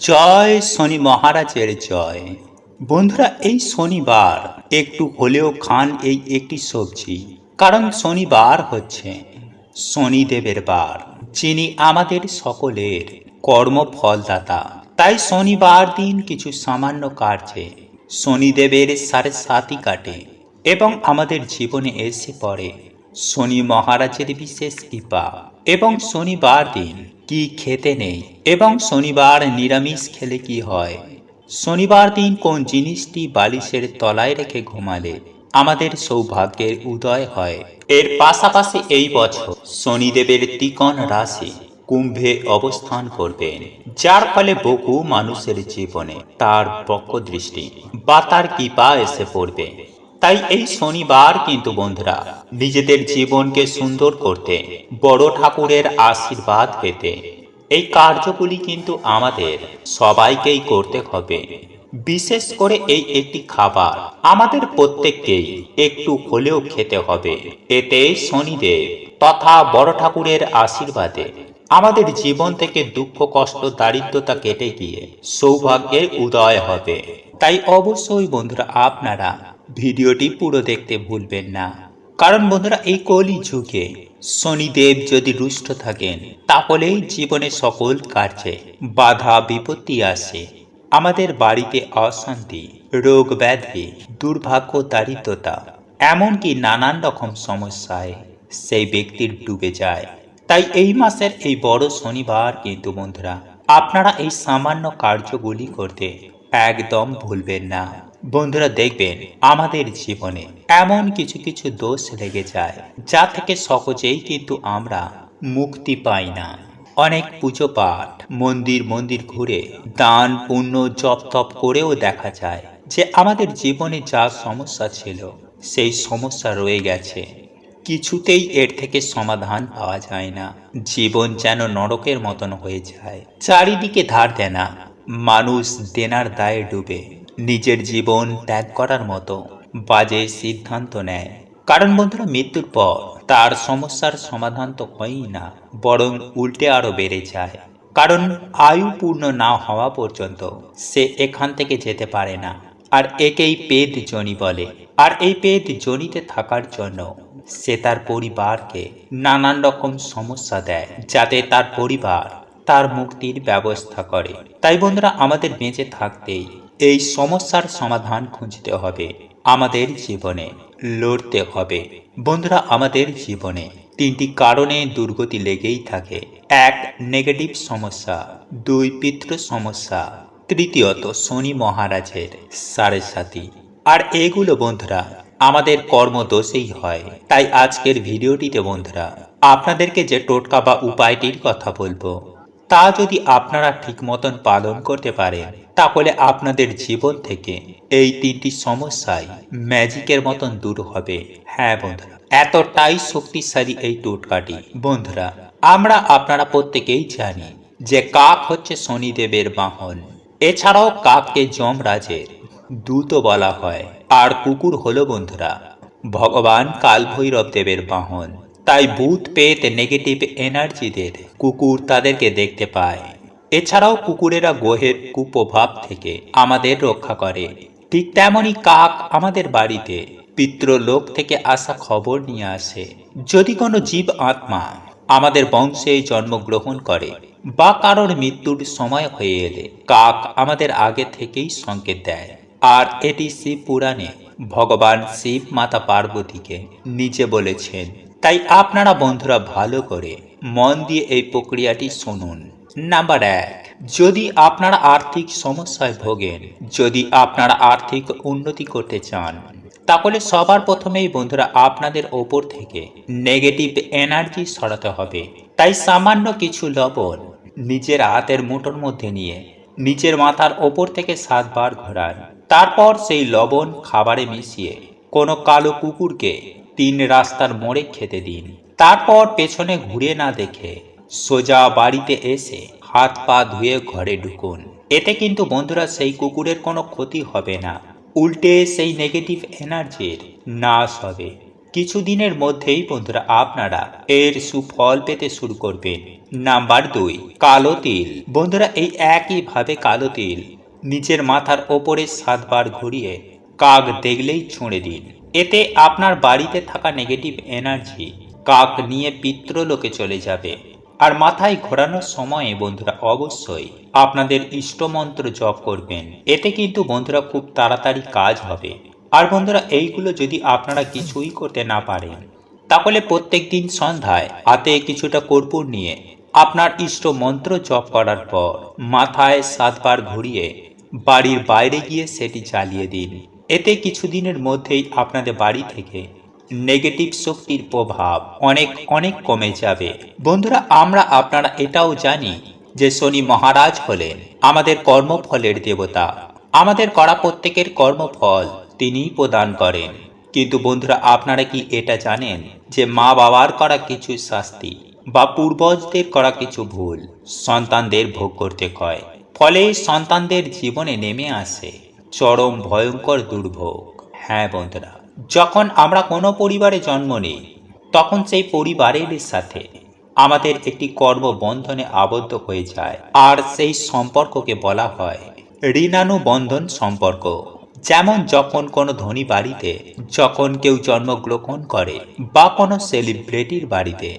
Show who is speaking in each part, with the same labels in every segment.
Speaker 1: জয় শনি মহারাজের জয়। বন্ধুরা, এই শনিবার একটু হলেও খান এই একটি সবজি, কারণ শনিবার হচ্ছে শনিদেবের বার, যিনি আমাদের সকলের কর্মফলদাতা। তাই শনিবার দিন কিছু সামান্য কার্যে শনিদেবের সাড়ে সাতই কাটে এবং আমাদের জীবনে এসে পড়ে শনি মহারাজের বিশেষ কৃপা। এবং শনিবার দিন কি খেতে নেই? এবং শনিবার নিরামিষ খেলে কি হয়? শনিবার দিন কোন জিনিসটি বালিশের তলায় রেখে ঘুমালে? আমাদের সৌভাগ্যের উদয় হয়। এর পাশাপাশি এই বছর শনিদেবের তিকন রাশি কুম্ভে অবস্থান করবেন। যার ফলে বহু মানুষের জীবনে তার পক্ষ দৃষ্টি বা তার কৃপা এসে পড়বে। তাই এই শনিবার কিন্তু বন্ধুরা, নিজেদের জীবনকে সুন্দর করতে, বড় ঠাকুরের আশীর্বাদ পেতে, এই কার্যগুলি কিন্তু আমাদের সবাইকেই করতে হবে। বিশেষ করে এই একটি খাবার আমাদের প্রত্যেককেই একটু হলেও খেতে হবে। এতে শনিদেব তথা বড় ঠাকুরের আশীর্বাদে আমাদের জীবন থেকে দুঃখ, কষ্ট, দারিদ্রতা কেটে গিয়ে সৌভাগ্যের উদয় হবে। তাই অবশ্যই বন্ধুরা, আপনারা ভিডিওটি পুরো দেখতে ভুলবেন না। কারণ বন্ধুরা, এই কলি যুগে শনিদেব যদি রুষ্ট থাকেন, তাহলেই জীবনে সকল কার্যে বাধা বিপত্তি আসে। আমাদের বাড়িতে অশান্তি, রোগ ব্যাধি, দুর্ভাগ্য, দারিদ্রতা, এমনকি নানান রকম সমস্যায় সেই ব্যক্তির ডুবে যায়। তাই এই মাসের এই বড় শনিবার কিন্তু বন্ধুরা, আপনারা এই সামান্য কার্যগুলি করতে একদম ভুলবেন না। বন্ধুরা দেখবেন, আমাদের জীবনে এমন কিছু কিছু দোষ লেগে যায়, যা থেকে সহজেই কিন্তু আমরা মুক্তি পাই না। অনেক পুজো পাঠ, মন্দির মন্দির ঘুরে, দান, পুণ্য, জপ তপ করেও দেখা যায় যে আমাদের জীবনে যা সমস্যা ছিল, সেই সমস্যা রয়ে গেছে। কিছুতেই এর থেকে সমাধান পাওয়া যায় না। জীবন যেন নরকের মতন হয়ে যায়। চারিদিকে ধার দেনা, মানুষ দেনার দায়ে ডুবে। নিজের জীবন ত্যাগ করার মতো বাজে সিদ্ধান্ত নেয়। কারণ বন্ধুরা, মৃত্যুর পর তার সমস্যার সমাধান তো হয়ই না, বরং উল্টে আরও বেড়ে যায়। কারণ আয়ু পূর্ণ না হওয়া পর্যন্ত সে এখান থেকে যেতে পারে না। আর একেই পেদ জনি বলে। আর এই পেদ জনিতে থাকার জন্য সে তার পরিবারকে নানান রকম সমস্যা দেয়, যাতে তার পরিবার তার মুক্তির ব্যবস্থা করে। তাই বন্ধুরা, আমাদের বেঁচে থাকতেই এই সমস্যার সমাধান খুঁজতে হবে। আমাদের জীবনে লড়তে হবে। বন্ধুরা, আমাদের জীবনে তিনটি কারণে দুর্গতি লেগেই থাকে। এক নেগেটিভ সমস্যা। দুই, পিতৃ সমস্যা। তৃতীয়ত, শনি মহারাজের সাড়ে সাথী আর এগুলো বন্ধুরা, আমাদের কর্মদোষেই হয়। তাই আজকের ভিডিওটিতে বন্ধুরা, আপনাদেরকে যে টোটকা বা উপায়টির কথা বলব তা যদি আপনারা ঠিক মতন পালন করতে পারেন, তাহলে আপনাদের জীবন থেকে এই তিনটি সমস্যাই ম্যাজিকের মতন দূর হবে। হ্যাঁ বন্ধুরা, এতটাই শক্তিশালী এই টোটকাটি। বন্ধুরা, আমরা আপনারা প্রত্যেকেই জানি যে কাক হচ্ছে শনিদেবের বাহন। এছাড়াও কাককে যমরাজের দূত বলা হয়। আর কুকুর হলো বন্ধুরা, ভগবান কালভৈরব দেবের বাহন। তাই ভূত পেত নেগেটিভ এনার্জিদের কুকুর তাদেরকে দেখতে পায়। এছাড়াও কুকুরেরা গ্রহের কুপ্রভাব থেকে আমাদের রক্ষা করে। ঠিক তেমনই কাক আমাদের বাড়িতে পিতৃলোক থেকে আসা খবর নিয়ে আসে। যদি কোনো জীব আত্মা আমাদের বংশে জন্মগ্রহণ করে বা কারোর মৃত্যুর সময় হয়ে এলে, কাক আমাদের আগে থেকেই সংকেত দেয়। আর এটি শিব পুরাণে ভগবান শিব মাতা পার্বতীকে নিজে বলেছেন তাই আপনারা বন্ধুরা ভালো করে মন দিয়ে এই প্রক্রিয়াটি শুনুন। নাম্বার এক, যদি আপনারা আর্থিক সমস্যায় ভোগেন, যদি আপনারা আর্থিক উন্নতি করতে চান, তাহলে সবার প্রথমেই বন্ধুরা আপনাদের ওপর থেকে নেগেটিভ এনার্জি সরাতে হবে। তাই সামান্য কিছু লবণ নিজের হাতের মুঠোর মধ্যে নিয়ে নিচের মাথার ওপর থেকে সাতবার ঘোরান। তারপর সেই লবণ খাবারে মিশিয়ে কোনো কালো কুকুরকে তিন রাস্তার মোড়ে খেতে দিন। তারপর পেছনে ঘুরে না দেখে সোজা বাড়িতে এসে হাত পা ধুয়ে ঘরে ঢুকুন। এতে কিন্তু বন্ধুরা সেই কুকুরের কোনো ক্ষতি হবে না। উল্টে সেই নেগেটিভ এনার্জির নাশ হবে। কিছুদিনের মধ্যেই বন্ধুরা আপনারা এর সুফল পেতে শুরু করবেন। নাম্বার দুই, কালো তিল। বন্ধুরা এই একইভাবে কালো তিল নিজের মাথার ওপরে সাতবার ঘুরিয়ে কাক দেখলেই ছুঁড়ে দিন। এতে আপনার বাড়িতে থাকা নেগেটিভ এনার্জি কাক নিয়ে পিত্রলোকে চলে যাবে। আর মাথায় ঘোরানোর সময়ে বন্ধুরা অবশ্যই আপনাদের ইষ্টমন্ত্র জপ করবেন। এতে কিন্তু বন্ধুরা খুব তাড়াতাড়ি কাজ হবে। আর বন্ধুরা, এইগুলো যদি আপনারা কিছুই করতে না পারেন, তাহলে প্রত্যেক দিন সন্ধ্যায় হাতে কিছুটা কর্পূর নিয়ে আপনার ইষ্ট মন্ত্র জপ করার পর মাথায় সাতবার ঘুরিয়ে বাড়ির বাইরে গিয়ে সেটি জ্বালিয়ে দিন। এতে কিছুদিনের মধ্যেই আপনাদের বাড়ি থেকে নেগেটিভ শক্তির প্রভাব অনেক অনেক কমে যাবে। বন্ধুরা, আমরা আপনারা এটাও জানি যে শনি মহারাজ হলেন আমাদের কর্মফলের দেবতা। আমাদের করা প্রত্যেকের কর্মফল তিনিই প্রদান করেন। কিন্তু বন্ধুরা, আপনারা কি এটা জানেন যে মা বাবার করা কিছু শাস্তি বা পূর্বজদের করা কিছু ভুল সন্তানদের ভোগ করতে হয়? ফলে সন্তানদের জীবনে নেমে আসে। চরম ভয়ঙ্কর দুর্ভোগ। হ্যাঁ বন্ধুরা, যখন আমরা কোনো পরিবারে জন্ম নিই, তখন সেই পরিবারের সাথে আমাদের একটি কর্মবন্ধনে আবদ্ধ হয়ে যায়। আর সেই সম্পর্ককে বলা হয় ঋণানুবন্ধন সম্পর্ক। যেমন যখন কোনো ধনী বাড়িতে, যখন কেউ জন্মগ্রহণ করে বা কোনো সেলিব্রিটির বাড়িতে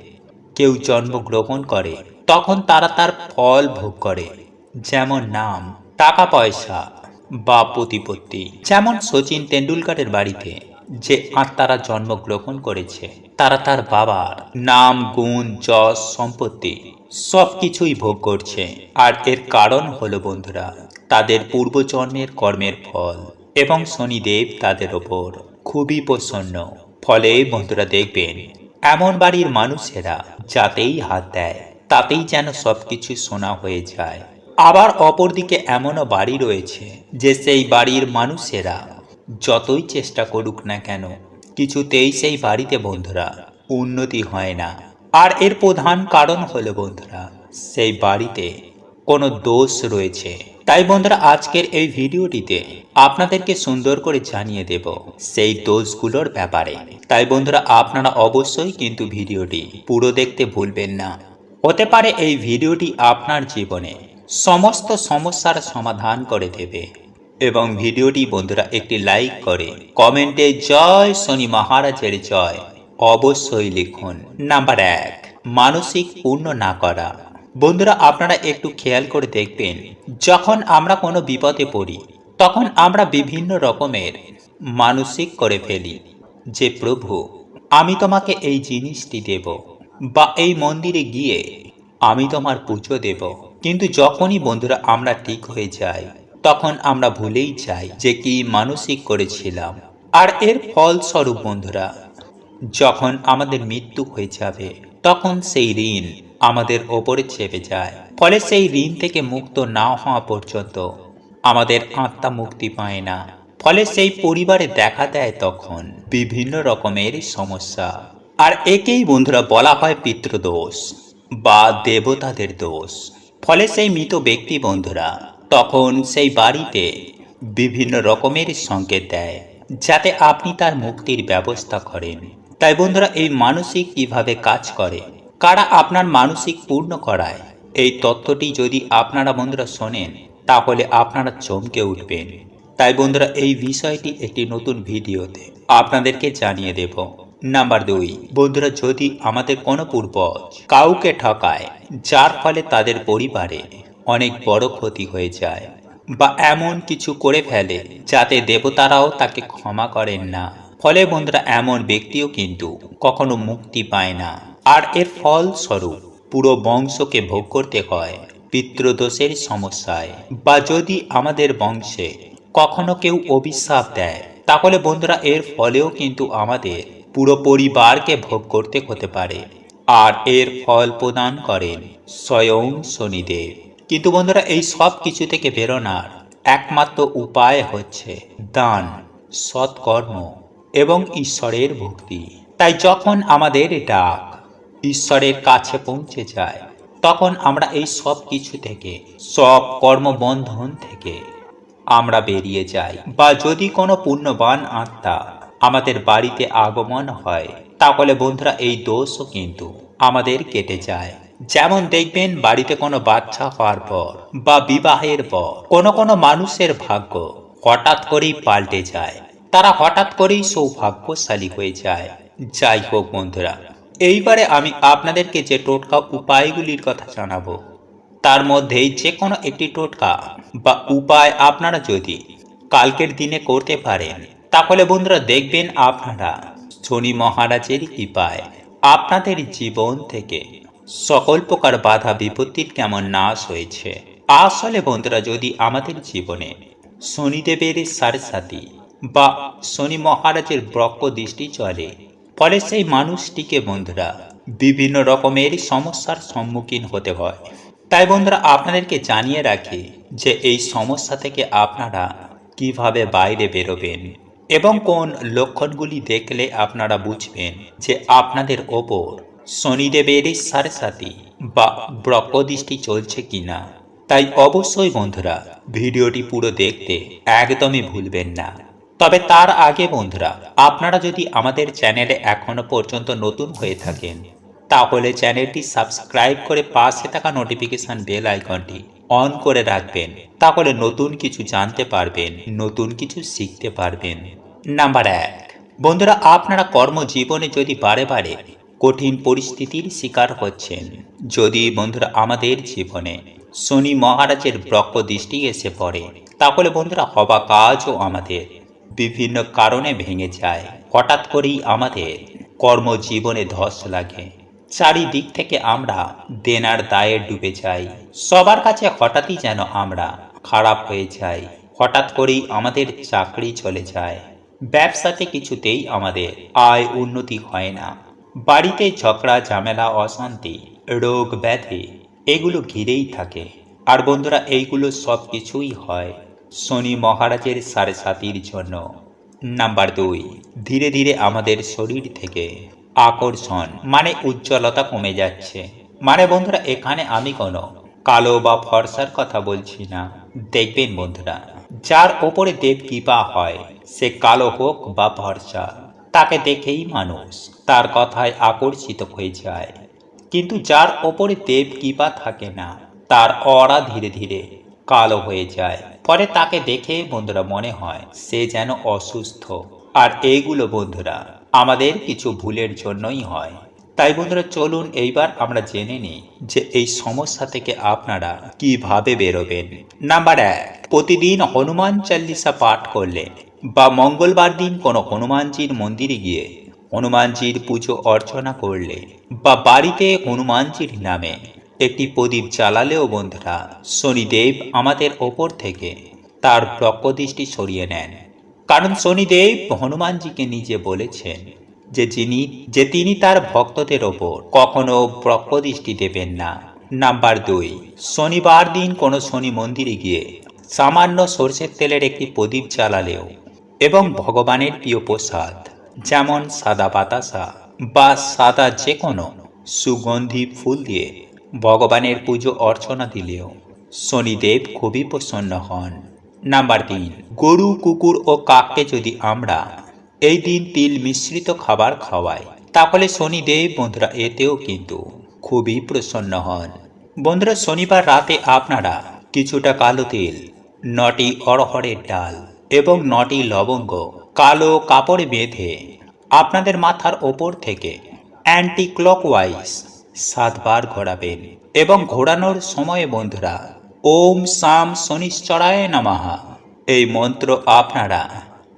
Speaker 1: কেউ জন্মগ্রহণ করে, তখন তারা তার ফল ভোগ করে। যেমন নাম, টাকা পয়সা বা প্রতিপত্তি। যেমন সচিন তেন্ডুলকারের বাড়িতে যে আত্মারা জন্মগ্রহণ করেছে, তারা তার বাবার নাম, গুণ, যশ, সম্পত্তি সব কিছুই ভোগ করছে। আর এর কারণ হলো বন্ধুরা, তাদের পূর্বজন্মের কর্মের ফল এবং শনিদেব তাদের ওপর খুবই প্রসন্ন। ফলে বন্ধুরা দেখবেন, এমন বাড়ির মানুষেরা যাতেই হাত দেয়, তাতেই যেন সবকিছু সোনা হয়ে যায়। আবার অপরদিকে এমনও বাড়ি রয়েছে যে সেই বাড়ির মানুষেরা যতই চেষ্টা করুক না কেন, কিছুতেই সেই বাড়িতে বন্ধুরা উন্নতি হয় না। আর এর প্রধান কারণ হলো বন্ধুরা, সেই বাড়িতে কোনো দোষ রয়েছে। তাই বন্ধুরা, আজকের এই ভিডিওটিতে আপনাদেরকে সুন্দর করে জানিয়ে দেব সেই দোষগুলোর ব্যাপারে। তাই বন্ধুরা, আপনারা অবশ্যই কিন্তু ভিডিওটি পুরো দেখতে ভুলবেন না। হতে পারে এই ভিডিওটি আপনার জীবনে সমস্ত সমস্যার সমাধান করে দেবে। এবং ভিডিওটি বন্ধুরা একটি লাইক করে, কমেন্টে জয় শনি মহারাজের জয়। অবশ্যই লিখুন। নাম্বার এক, মানসিক পূর্ণ না করা। বন্ধুরা, আপনারা একটু খেয়াল করে দেখবেন, যখন আমরা কোনো বিপদে পড়ি, তখন আমরা বিভিন্ন রকমের মানসিক করে ফেলি। যে, প্রভু, আমি তোমাকে এই জিনিসটি দেব বা এই মন্দিরে গিয়ে আমি তোমার পুজো দেব। কিন্তু যখনই বন্ধুরা আমরা ঠিক হয়ে যাই, তখন আমরা ভুলেই যাই যে কি মানসিক করেছিলাম। আর এর ফলস্বরূপ বন্ধুরা, যখন আমাদের মৃত্যু হয়ে যাবে, তখন সেই ঋণ আমাদের ওপরে চেপে যায়। ফলে সেই ঋণ থেকে মুক্ত না হওয়া পর্যন্ত আমাদের আত্মা মুক্তি পায় না। ফলে সেই পরিবারে দেখা দেয় তখন বিভিন্ন রকমের সমস্যা। আর একেই বন্ধুরা বলা হয় পিতৃদোষ বা দেবতাদের দোষ। ফলে সেই মৃত ব্যক্তি বন্ধুরা তখন সেই বাড়িতে বিভিন্ন রকমের সংকেত দেয়, যাতে আপনি তার মুক্তির ব্যবস্থা করেন। তাই বন্ধুরা, এই মানসিক কীভাবে কাজ করে, কারা আপনার মানসিক পূর্ণ করায়, এই তত্ত্বটি যদি আপনারা বন্ধুরা শোনেন, তাহলে আপনারা চমকে উঠবেন। তাই বন্ধুরা, এই বিষয়টি একটি নতুন ভিডিওতে আপনাদেরকে জানিয়ে দেব। নাম্বার দুই, বন্ধুরা, যদি আমাদের কোনো পূর্বজ কাউকে ঠকায়, যার ফলে তাদের পরিবারে অনেক বড় ক্ষতি হয়ে যায় বা এমন কিছু করে ফেলে যাতে দেবতারাও তাকে ক্ষমা করেন না, ফলে বন্ধুরা, এমন ব্যক্তিও কিন্তু কখনো মুক্তি পায় না। আর এর ফলস্বরূপ পুরো বংশকে ভোগ করতে হয় পিতৃদোষের সমস্যায়। বা যদি আমাদের বংশে কখনো কেউ অভিশাপ দেয়, তাহলে বন্ধুরা, এর ফলেও কিন্তু আমাদের পুরো পরিবারকে ভোগ করতে হতে পারে। আর এর ফল প্রদান করেন স্বয়ং শনিদেব। কিন্তু বন্ধুরা, এই সব কিছু থেকে বেরোনার একমাত্র উপায় হচ্ছে দান, সৎকর্ম এবং ঈশ্বরের ভক্তি। তাই যখন আমাদের ডাক ঈশ্বরের কাছে পৌঁছে যায়, তখন আমরা এই সব কিছু থেকে, সব কর্মবন্ধন থেকে আমরা বেরিয়ে যাই। বা যদি কোনো পুণ্যবান আত্মা আমাদের বাড়িতে আগমন হয়। তাহলে বন্ধুরা, এই দোষও কিন্তু আমাদের কেটে যায়। যেমন দেখবেন, বাড়িতে কোনো বাচ্চা হওয়ার পর বা বিবাহের পর কোনো কোনো মানুষের ভাগ্য হঠাৎ করেই পাল্টে যায়। তারা হঠাৎ করেই সৌভাগ্যশালী হয়ে যায়। যাই হোক বন্ধুরা, এইবারে আমি আপনাদেরকে যে টোটকা উপায়গুলির কথা জানাব, তার মধ্যেই যে কোনো একটি টোটকা বা উপায় আপনারা যদি কালকের দিনে করতে পারেন তাহলে বন্ধুরা দেখবেন আপনারা শনি মহারাজের কৃপায় আপনাদের জীবন থেকে সকল প্রকার বাধা বিপত্তির কেমন নাশ হয়েছে। আসলে বন্ধুরা যদি আমাদের জীবনে শনিদেবের সাড়ে সাথী বা শনি মহারাজের ব্রক্ষ দৃষ্টি চলে, ফলে সেই মানুষটিকে বন্ধুরা বিভিন্ন রকমের সমস্যার সম্মুখীন হতে হয়। তাই বন্ধুরা আপনাদেরকে জানিয়ে রাখি যে এই সমস্যা থেকে আপনারা কীভাবে বাইরে বেরোবেন। এবং কোন লক্ষণগুলি দেখলে আপনারা বুঝবেন যে আপনাদের ওপর শনিদেবের সাড়ে সাথী বা ব্রহ্মদৃষ্টি চলছে কিনা। তাই অবশ্যই বন্ধুরা, ভিডিওটি পুরো দেখতে একদমই ভুলবেন না। তবে তার আগে বন্ধুরা, আপনারা যদি আমাদের চ্যানেলে এখনও পর্যন্ত নতুন হয়ে থাকেন, তাহলে চ্যানেলটি সাবস্ক্রাইব করে পাশে থাকা নোটিফিকেশন বেল আইকনটি অন করে রাখবেন। তাহলে নতুন কিছু জানতে পারবেন, নতুন কিছু শিখতে পারবেন। নাম্বার এক। বন্ধুরা, আপনারা কর্মজীবনে যদি বারে বারে কঠিন পরিস্থিতির শিকার হচ্ছেন, যদি বন্ধুরা আমাদের জীবনে শনি মহারাজের ব্রক্ষ দৃষ্টি এসে পড়ে, তাহলে বন্ধুরা হবা কাজও আমাদের বিভিন্ন কারণে ভেঙে যায়। হঠাৎ করেই আমাদের কর্মজীবনে ধস লাগে। চারিদিক থেকে আমরা দেনার দায়ে ডুবে যাই। সবার কাছে হঠাৎই যেন আমরা খারাপ হয়ে যাই। হঠাৎ করেই আমাদের চাকরি চলে যায়। ব্যবসাতে কিছুতেই আমাদের আয় উন্নতি হয় না। বাড়িতে ঝগড়া, ঝামেলা, অশান্তি, রোগ, ব্যাধি, এগুলো ঘিরেই থাকে। আর বন্ধুরা, এইগুলো সব কিছুই হয় শনি মহারাজের সাড়ে সাতির জন্য। নাম্বার দুই, ধীরে ধীরে আমাদের শরীর থেকে আকর্ষণ মানে উজ্জ্বলতা কমে যাচ্ছে। মানে বন্ধুরা, এখানে আমি কোনো কালো বা ফর্সার কথা বলছি না। দেখবেন বন্ধুরা, যার ওপরে দেব কৃপা হয় সে কালো হোক বা ভরসা, তাকে দেখেই মানুষ, তার কথায় আকর্ষিত হয়ে যায়। কিন্তু যার ওপরে দেব কৃপা থাকে না, তার অরা ধীরে ধীরে কালো হয়ে যায়। পরে তাকে দেখে বন্ধুরা মনে হয়, সে যেন অসুস্থ। আর এইগুলো বন্ধুরা, আমাদের কিছু ভুলের জন্যই হয়। তাই বন্ধুরা, চলুন এইবার আমরা জেনে নিই যে এই সমস্যা থেকে আপনারা কীভাবে বেরোবেন। নাম্বার এক, প্রতিদিন হনুমান চাল্লিশা পাঠ করলে বা মঙ্গলবার দিন কোনো হনুমানজির মন্দিরে গিয়ে হনুমানজির পুজো অর্চনা করলে বা বাড়িতে হনুমানজির নামে একটি প্রদীপ জ্বালালেও বন্ধুরা শনিদেব আমাদের ওপর থেকে তার ব্রহ্মদৃষ্টি সরিয়ে নেন। কারণ শনিদেব হনুমানজিকে নিজে বলেছেন যে যিনি, যে তিনি তার ভক্তদের ওপর কখনো ব্রহ্মদৃষ্টি দেবেন না। নাম্বার দুই, শনিবার দিন কোনো শনি মন্দিরে গিয়ে সামান্য সর্ষের তেলের একটি প্রদীপ জ্বালালেও এবং ভগবানের প্রিয় প্রসাদ, যেমন সাদা বাতাসা বা সাদা যে কোনো সুগন্ধি ফুল দিয়ে ভগবানের পুজো অর্চনা দিলেও শনিদেব খুবই প্রসন্ন হন। নাম্বার তিন, গরু, কুকুর ও কাককে যদি আমরা এই দিন তিল মিশ্রিত খাবার খাওয়াই, তাহলে শনিদেব বন্ধুরা এতেও কিন্তু খুবই প্রসন্ন হন। বন্ধুরা, শনিবার রাতে আপনারা কিছুটা কালো তিল, নটি অরহরের ডাল এবং নটি লবঙ্গ কালো কাপড়ে বেঁধে আপনাদের মাথার ওপর থেকে অ্যান্টি ক্লকওয়াইজ সাতবার ঘোরাবেন এবং ঘোরানোর সময়ে বন্ধুরা, ওম সাম শনিশ্চরায় নামাহা এই মন্ত্র আপনারা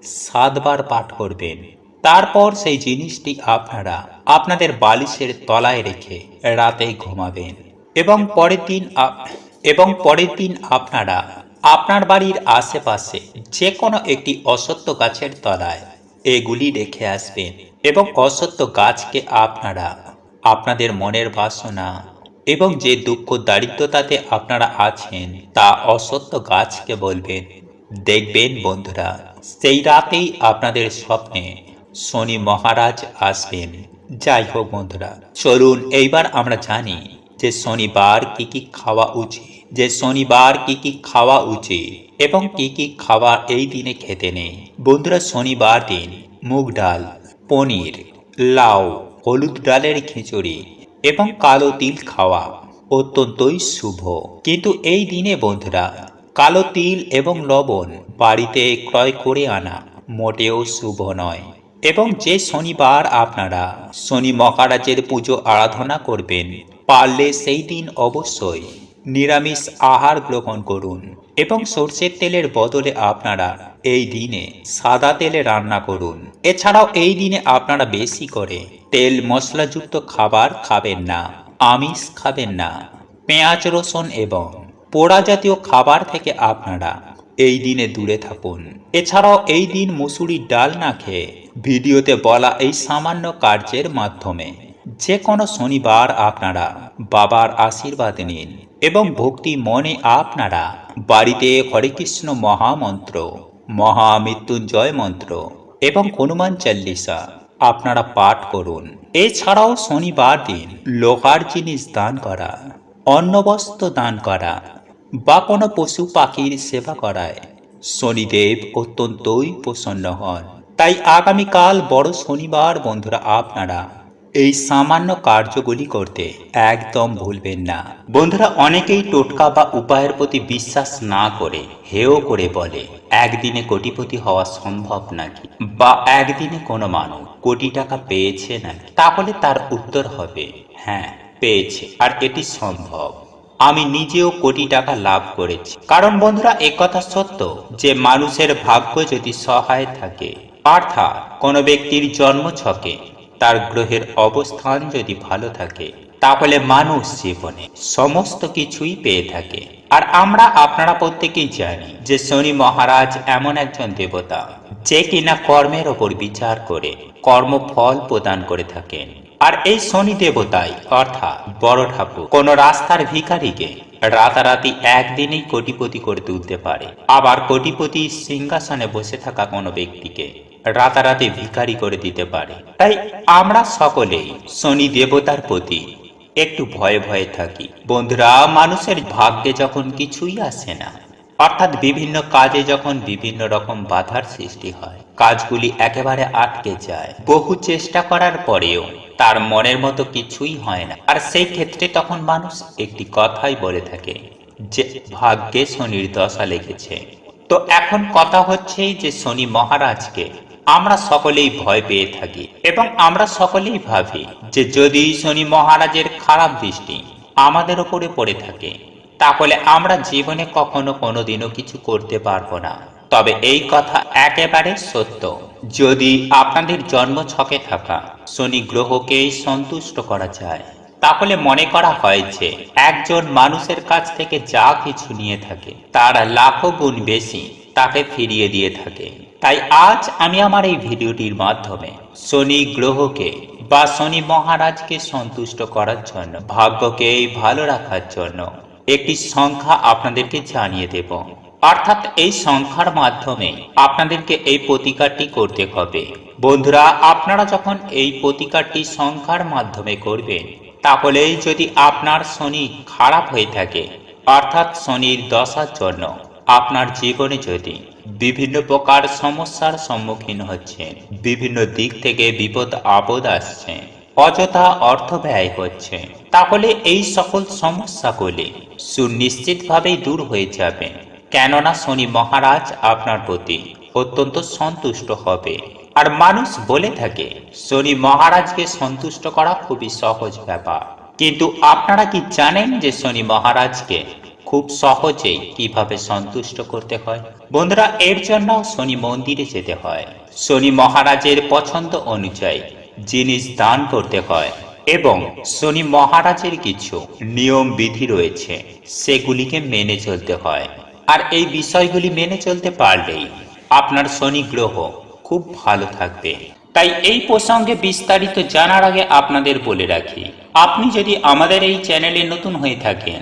Speaker 1: সাতবার পাঠ করবেন। তারপর সেই জিনিসটি আপনারা আপনাদের বালিশের তলায় রেখে রাতে ঘুমাবেন। এবং পরের দিন এবং পরের দিন আপনারা আপনার বাড়ির আশেপাশে যে কোনো একটি অসত্য গাছের তলায় এগুলি রেখে আসবেন এবং অসত্য গাছকে আপনারা, আপনাদের মনের বাসনা এবং যে দুঃখ দারিদ্রতাতে আপনারা আছেন তা অসত্য গাছকে বলবেন। দেখবেন বন্ধুরা, সেই রাতেই আপনাদের স্বপ্নে শনি মহারাজ আসবেন। যাই হোক বন্ধুরা, চলুন এইবার আমরা জানি যে শনিবার কি কি খাওয়া উচিত। যে শনিবার কি কি খাওয়া উচিত এবং কি কি খাবার এই দিনে খেতে নেই। বন্ধুরা, শনিবার দিন মুগ ডাল, পনির, লাউ, হলুদ ডালের খিচুড়ি এবং কালো তিল খাওয়া অত্যন্তই শুভ। কিন্তু এই দিনে বন্ধুরা, কালো তিল এবং লবণ বাড়িতে ক্রয় করে আনা মোটেও শুভ নয়। এবং যে শনিবার আপনারা শনি মহারাজের পুজো আরাধনা করবেন, পারলে সেই দিন অবশ্যই নিরামিষ আহার গ্রহণ করুন এবং সর্ষের তেলের বদলে আপনারা এই দিনে সাদা তেলে রান্না করুন। এছাড়াও এই দিনে আপনারা বেশি করে তেল মশলাযুক্ত খাবার খাবেন না, আমিষ খাবেন না। পেঁয়াজ, রসুন এবং পোড়া জাতীয় খাবার থেকে আপনারা এই দিনে দূরে থাকুন। এছাড়াও এই দিন মুসুরির ডাল না খেয়ে ভিডিওতে বলা এই সামান্য কার্যের মাধ্যমে যে কোনো শনিবার আপনারা বাবার আশীর্বাদ নিন এবং ভক্তি মনে আপনারা বাড়িতে হরে কৃষ্ণ মহামন্ত্র, মহামৃত্যুঞ্জয় মন্ত্র এবং হনুমান চল্লিশা আপনারা পাঠ করুন। এছাড়াও শনিবার দিন লোহার জিনিস দান করা, অন্নবস্ত্র দান করা বা কোনো পশু পাখির সেবা করায় শনিদেব অত্যন্তই প্রসন্ন হন। তাই আগামীকাল বড় শনিবার বন্ধুরা আপনারা এই সামান্য কার্যগুলি করতে একদম ভুলবেন না। বন্ধুরা, অনেকেই টোটকা বা উপায়ের প্রতি বিশ্বাস না করে হেও করে বলে, একদিনে কোটিপতি হওয়া সম্ভব নাকি? বা, একদিনে কোনো মানুষ কোটি টাকা পেয়েছে নাকি? তাহলে তার উত্তর হবে হ্যাঁ পেয়েছে, আর এটি সম্ভব। আমি নিজেও কোটি টাকা লাভ করেছি। কারণ বন্ধুরা একথা সত্য যে মানুষের ভাগ্য যদি সহায় থাকে, অর্থাৎ কোনো ব্যক্তির জন্ম ছকে তার গ্রহের অবস্থান যদি ভালো থাকে, তাহলে মানুষ জীবনে সমস্ত কিছুই পেয়ে থাকে। আর আমরা আপনারা প্রত্যেকেই জানি যে শনি মহারাজ এমন একজন দেবতা, যে কিনা কর্মের ওপর বিচার করে কর্মফল প্রদান করে থাকেন। আর এই শনি দেবতাই অর্থাৎ বড় ঠাকুর, কোন রাস্তার ভিখারিকে রাতারাতি একদিনেই কোটিপতি করে তুলতে পারে। আবার কোটিপতি সিংহাসনে বসে থাকা কোনো ব্যক্তিকে রাতারাতি ভিখারি করে দিতে পারে। তাই আমরা সকলেই শনি দেবতার প্রতি একটু ভয়ে ভয়ে থাকি। বন্ধুরা, মানুষের ভাগ্যে যখন কিছুই আসে না, অর্থাৎ বিভিন্ন কাজে যখন বিভিন্ন রকম বাধার সৃষ্টি হয়, কাজগুলি একেবারে আটকে যায়। বহু চেষ্টা করার পরেও তার মনের মতো কিছুই হয় না। আর সেই ক্ষেত্রে তখন মানুষ একটি কথাই বলে থাকে যে, ভাগ্যে শনির দশা লেগেছে। তো এখন কথা হচ্ছে যে, শনি মহারাজকে আমরা সকলেই ভয় পেয়ে থাকি এবং আমরা সকলেই ভাবি যে যদি শনি মহারাজের খারাপ দৃষ্টি আমাদের ওপরে পড়ে থাকে, তাহলে আমরা জীবনে কখনো কোনোদিনও কিছু করতে পারব না। তবে এই কথা একেবারে সত্য। যদি আপনাদের জন্ম ছকে থাকা শনি গ্রহকে সন্তুষ্ট করা যায়, তাহলে মনে করা হয় যে একজন মানুষের কাছ থেকে যা কিছু নিয়ে থাকে, তার লাখো গুণ বেশি তাকে ফিরিয়ে দিয়ে থাকে। তাই আজ আমি আমার এই ভিডিওটির মাধ্যমে শনি গ্রহকে বা শনি মহারাজকে সন্তুষ্ট করার জন্য, ভাগ্যকে ভালো রাখার জন্য একটি সংখ্যা আপনাদেরকে জানিয়ে দেব। অর্থাৎ এই সংখ্যার মাধ্যমে আপনাদেরকে এই প্রতিকারটি করতে হবে। বন্ধুরা, আপনারা যখন এই প্রতিকারটি সংখ্যার মাধ্যমে করবেন, তাহলেই যদি আপনার শনি খারাপ হয়ে থাকে, অর্থাৎ শনির দশার জন্য আপনার জীবনে যদি বিভিন্ন প্রকার সমস্যার সম্মুখীন হচ্ছেন বিভিন্ন দিক থেকে বিপদ আপদ আসছে। অযথা অর্থ ব্যয় হচ্ছে। তাহলে এই সকল সমস্যাগুলি সুনিশ্চিতভাবেই দূর হয়ে যাবে। কেননা শনি মহারাজ আপনার প্রতি অত্যন্ত সন্তুষ্ট হবে। আর মানুষ বলে থাকে, শনি মহারাজকে সন্তুষ্ট করা খুবই সহজ ব্যাপার। কিন্তু আপনারা কি জানেন যে শনি মহারাজকে খুব সহজেই কীভাবে সন্তুষ্ট করতে হয়? বন্ধুরা, এর জন্য শনি মন্দিরে যেতে হয়। শনি মহারাজের পছন্দ অনুযায়ী জিনিস দান করতে হয় এবং শনি মহারাজের কিছু নিয়ম বিধি রয়েছে, সেগুলিকে মেনে চলতে হয়। আর এই বিষয়গুলি মেনে চলতে পারলেই আপনার শনি গ্রহ খুব ভালো থাকবে। তাই এই প্রসঙ্গে বিস্তারিত জানার আগে আপনাদের বলে রাখি, আপনি যদি আমাদের এই চ্যানেলে নতুন হয়ে থাকেন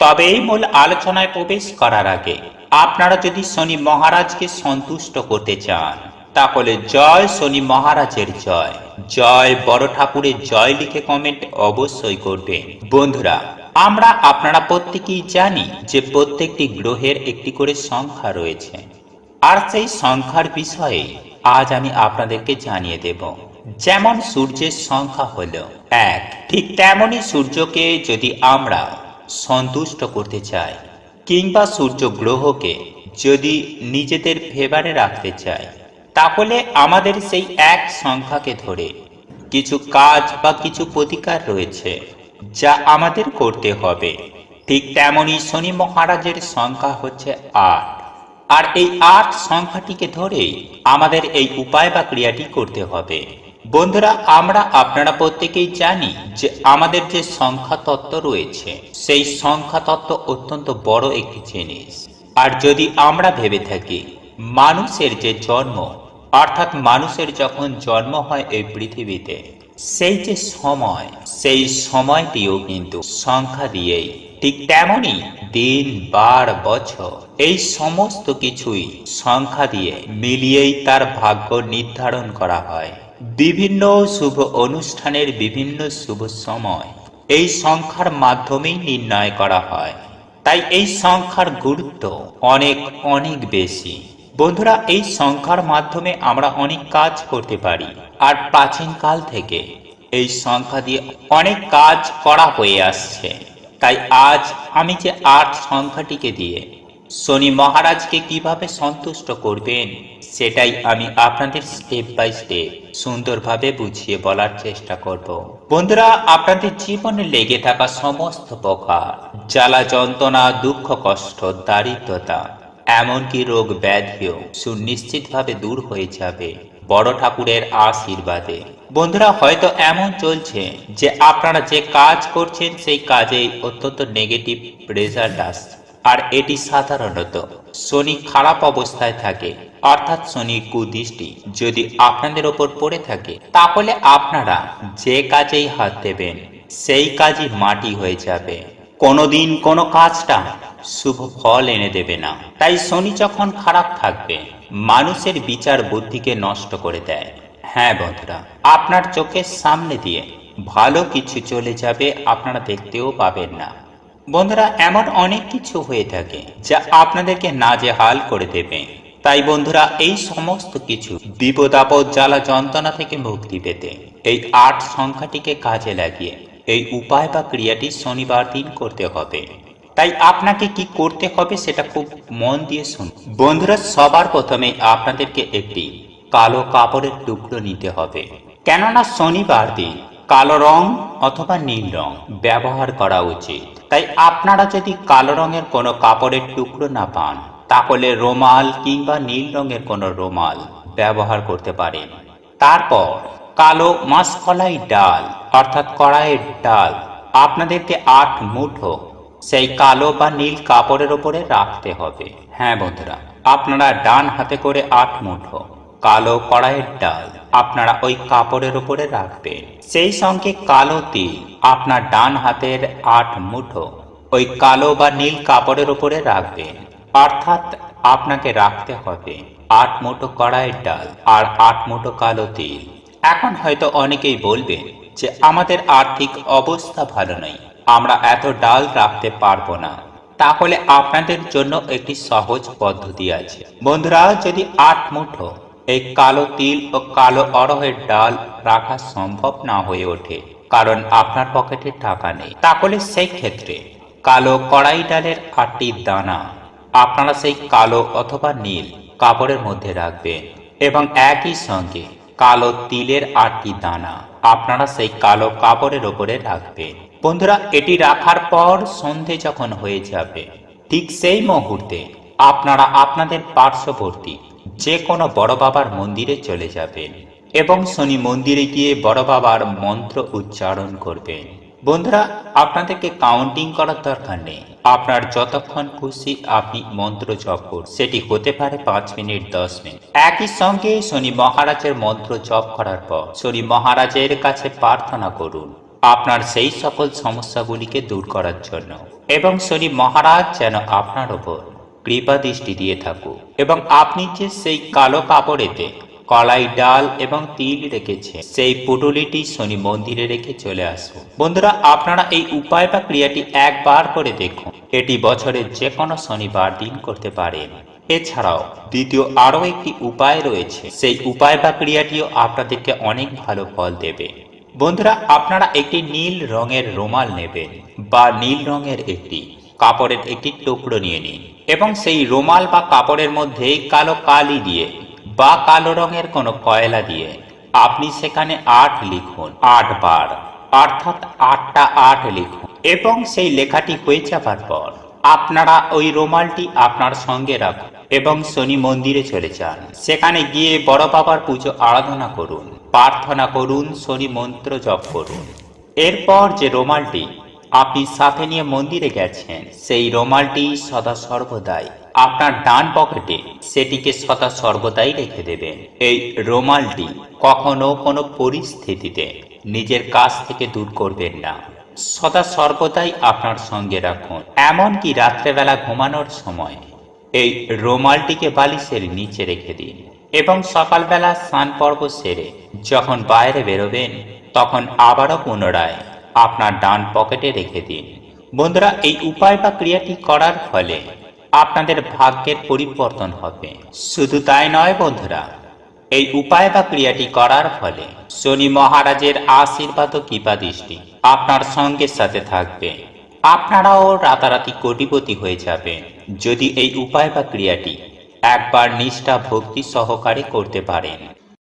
Speaker 1: তবে এই মূল আলোচনায় প্রবেশ করার আগে আপনারা যদি শনি মহারাজকে সন্তুষ্ট করতে চান, তাহলে জয় শনি মহারাজের জয়। জয় বড় ঠাকুরের জয় লিখে কমেন্ট অবশ্যই করবেন। বন্ধুরা, আমরা আপনারা প্রত্যেকেই জানি যে প্রত্যেকটি গ্রহের একটি করে সংখ্যা রয়েছে। আর সেই সংখ্যার বিষয়ে আজ আমি আপনাদেরকে জানিয়ে দেব। যেমন সূর্যের সংখ্যা হলো এক, ঠিক তেমনই সূর্যকে যদি আমরা সন্তুষ্ট করতে চায়, কিংবা সূর্য গ্রহকে যদি নিজেদের ফেভারে রাখতে চাই তাহলে আমাদের সেই এক সংখ্যাকে ধরে কিছু কাজ বা কিছু প্রতিকার রয়েছে যা আমাদের করতে হবে। ঠিক তেমনই শনি মহারাজের সংখ্যা হচ্ছে আট। আর এই আট সংখ্যাটিকে ধরেই আমাদের এই উপায় বা ক্রিয়াটি করতে হবে। বন্ধুরা, আমরা আপনারা প্রত্যেকেই জানি যে আমাদের যে সংখ্যা তত্ত্ব রয়েছে, সেই সংখ্যা তত্ত্ব অত্যন্ত বড় একটি জিনিস। আর যদি আমরা ভেবে থাকি, মানুষের যে জন্ম, অর্থাৎ মানুষের যখন জন্ম হয় এই পৃথিবীতে, সেই যে সময়, সেই সময়টিও কিন্তু সংখ্যা দিয়েই, ঠিক তেমনই দিন, বার, বছর, এই সমস্ত কিছুই সংখ্যা দিয়ে মিলিয়েই তার ভাগ্য নির্ধারণ করা হয়। বিভিন্ন শুভ অনুষ্ঠানের বিভিন্ন শুভ সময়। এই সংখ্যার মাধ্যমেই নির্ণয় করা হয়। তাই এই সংখ্যার গুরুত্ব অনেক অনেক বেশি। বন্ধুরা, এই সংখ্যার মাধ্যমে আমরা অনেক কাজ করতে পারি। আর প্রাচীন কাল থেকে এই সংখ্যা দিয়ে অনেক কাজ করা হয়ে আসছে। তাই আজ আমি যে আট সংখ্যাটিকে দিয়ে শনি মহারাজকে কীভাবে সন্তুষ্ট করবেন, সেটাই আমি আপনাদের স্টেপ বাই স্টেপ সুন্দরভাবে বুঝিয়ে বলার চেষ্টা করব। বন্ধুরা, আপনাদের জীবনে লেগে থাকা সমস্ত প্রকার জ্বালা যন্ত্রণা, দুঃখ কষ্ট, দারিদ্রতা, এমনকি রোগ ব্যাধিও সুনিশ্চিতভাবে দূর হয়ে যাবে বড় ঠাকুরের আশীর্বাদে। বন্ধুরা, হয়তো এমন চলছে যে আপনারা যে কাজ করছেন, সেই কাজেই অত্যন্ত নেগেটিভ রেজাল্ট আসছে। আর এটি সাধারণত শনি খারাপ অবস্থায় থাকে, অর্থাৎ শনির কুদৃষ্টি যদি আপনাদের ওপর পড়ে থাকে, তাহলে আপনারা যে কাজেই হাত দেবেন, সেই কাজই মাটি হয়ে যাবে। কোনোদিন কোনো কাজটা শুভ ফল এনে দেবে না। তাই শনি যখন খারাপ থাকবে, মানুষের বিচার বুদ্ধিকে নষ্ট করে দেয়। হ্যাঁ বন্ধুরা, আপনার চোখের সামনে দিয়ে ভালো কিছু চলে যাবে আপনারা দেখতেও পাবেন না। বন্ধুরা, এমন অনেক কিছু হয়ে থাকে যা আপনাদেরকে নাজেহাল করে দেবে। তাই বন্ধুরা, এই সমস্ত কিছু বিপদ আপদ জ্বালা যন্ত্রণা থেকে মুক্তি পেতে এই আট সংখ্যাটিকে কাজে লাগিয়ে এই উপায় বা ক্রিয়াটি শনিবার দিন করতে হবে। তাই আপনাকে কি করতে হবে সেটা খুব মন দিয়ে শুন বন্ধুরা, সবার প্রথমে আপনাদেরকে একটি কালো কাপড়ের টুকরো নিতে হবে। কেননা শনিবার দিন কালো রং অথবা নীল রং ব্যবহার করা উচিত। তাই আপনারা যদি কালো রঙের কোনো কাপড়ের টুকরো না পান, তাহলে রোমাল কিংবা নীল রঙের কোনো রোমাল ব্যবহার করতে পারেন। তারপর কালো মাসকলাই ডাল, অর্থাৎ কড়াইয়ের ডাল, আপনাদেরকে আট মুঠো সেই কালো বা নীল কাপড়ের ওপরে রাখতে হবে। হ্যাঁ বন্ধুরা, আপনারা ডান হাতে করে আট মুঠো কালো কড়াইয়ের ডাল আপনারা ওই কাপড়ের উপরে রাখবেন। সেই সঙ্গে কালো তিল আপনার ডান হাতের আট মুঠো ওই কালো বা নীল কাপড়ের উপরে রাখবেন। অর্থাৎ আপনাকে রাখতে হবে আট মুঠো কড়াইয়ের ডাল আর আট মুঠো কালো তিল। এখন হয়তো অনেকেই বলবেন যে আমাদের আর্থিক অবস্থা ভালো নেই, আমরা এত ডাল রাখতে পারব না। তাহলে আপনাদের জন্য একটি সহজ পদ্ধতি আছে। বন্ধুরা, যদি আট মুঠো এই কালো তিল ও কালো অরহের ডাল রাখা সম্ভব না হয়ে ওঠে, কারণ আপনার পকেটে টাকা নেই। তাহলে সেই ক্ষেত্রে কালো কড়াই ডালের আটটি দানা আপনারা সেই কালো অথবা নীল কাপড়ের মধ্যে রাখবেন এবং একই সঙ্গে কালো তিলের আটটি দানা আপনারা সেই কালো কাপড়ের ওপরে রাখবেন। বন্ধুরা, এটি রাখার পর সন্ধে যখন হয়ে যাবে, ঠিক সেই মুহূর্তে আপনারা আপনাদের পার্শ্ববর্তী যে কোনো বড় বাবার মন্দিরে চলে যাবেন এবং শনি মন্দিরে গিয়ে বড় বাবার মন্ত্র উচ্চারণ করবেন। বন্ধুরা, আপনাদেরকে কাউন্টিং করার দরকার নেই। আপনার যতক্ষণ খুশি আপনি মন্ত্র জপ করুন। সেটি হতে পারে পাঁচ মিনিট, দশ মিনিট। একই সঙ্গে শনি মহারাজের মন্ত্র জপ করার পর শনি মহারাজের কাছে প্রার্থনা করুন আপনার সেই সকল সমস্যাগুলিকে দূর করার জন্য এবং শনি মহারাজ যেন আপনার ওপর কৃপা দৃষ্টি দিয়ে থাকুক এবং আপনি যে সেই কালো কাপড়েতে কলাই ডাল এবং তিল রেখেছে সেই পুটুলিটি শনি মন্দিরে রেখে চলে আসুন। বন্ধুরা, আপনারা এই উপায় বা ক্রিয়াটি একবার করে দেখুন। এটি বছরের যে কোনো শনিবার দিন করতে পারেন। এছাড়াও দ্বিতীয় আরও একটি উপায় রয়েছে। সেই উপায় বা ক্রিয়াটিও আপনাদেরকে অনেক ভালো ফল দেবে। বন্ধুরা, আপনারা একটি নীল রঙের রুমাল নেবেন বা নীল রঙের একটি কাপড়ের একটি টুকরো নিয়ে নিন। এবং সেই রুমাল বা কাপড়ের মধ্যে কালো কালি দিয়ে বা কালো রঙের কোনো কয়লা দিয়ে আপনি সেখানে আট লিখুন, আট বার। অর্থাৎ আটটা আট লিখুন। এবং সেই লেখাটি হয়ে যাবার পর আপনারা ওই রুমালটি আপনার সঙ্গে রাখুন এবং শনি মন্দিরে চলে যান। সেখানে গিয়ে বড় বাবার পুজো আরাধনা করুন, প্রার্থনা করুন, শনি মন্ত্র জপ করুন। এরপর যে রুমালটি আপনি সাথে নিয়ে মন্দিরে গেছেন, সেই রুমালটি সদা সর্বদাই। আপনার ডান পকেটে সেটিকে সদা সর্বদাই রেখে দেবেন। এই রুমালটি কখনো কোনো পরিস্থিতিতে নিজের কাছ থেকে দূর করবেন না। সদা সর্বদাই আপনার সঙ্গে রাখুন। এমনকি রাত্রেবেলা ঘুমানোর সময় এই রুমালটিকে বালিশের নিচে রেখে দিন এবং সকালবেলা স্নান পর্ব সেরে যখন বাইরে বেরোবেন, তখন আবারও পুনরায় আপনার ডান পকেটে রেখে দিন। বন্ধুরা, এই উপায় বা ক্রিয়াটি করার ফলে আপনাদের ভাগ্যের পরিবর্তন হবে। শুধু তাই নয় বন্ধুরা, এই উপায় বা ক্রিয়াটি করার ফলে শনি মহারাজের আশীর্বাদ ও কৃপা দৃষ্টি আপনার সঙ্গে সাথে থাকবে। আপনারাও রাতারাতি কোটিপতি হয়ে যাবে যদি এই উপায় বা ক্রিয়াটি একবার নিষ্ঠা ভক্তি সহকারে করতে পারেন।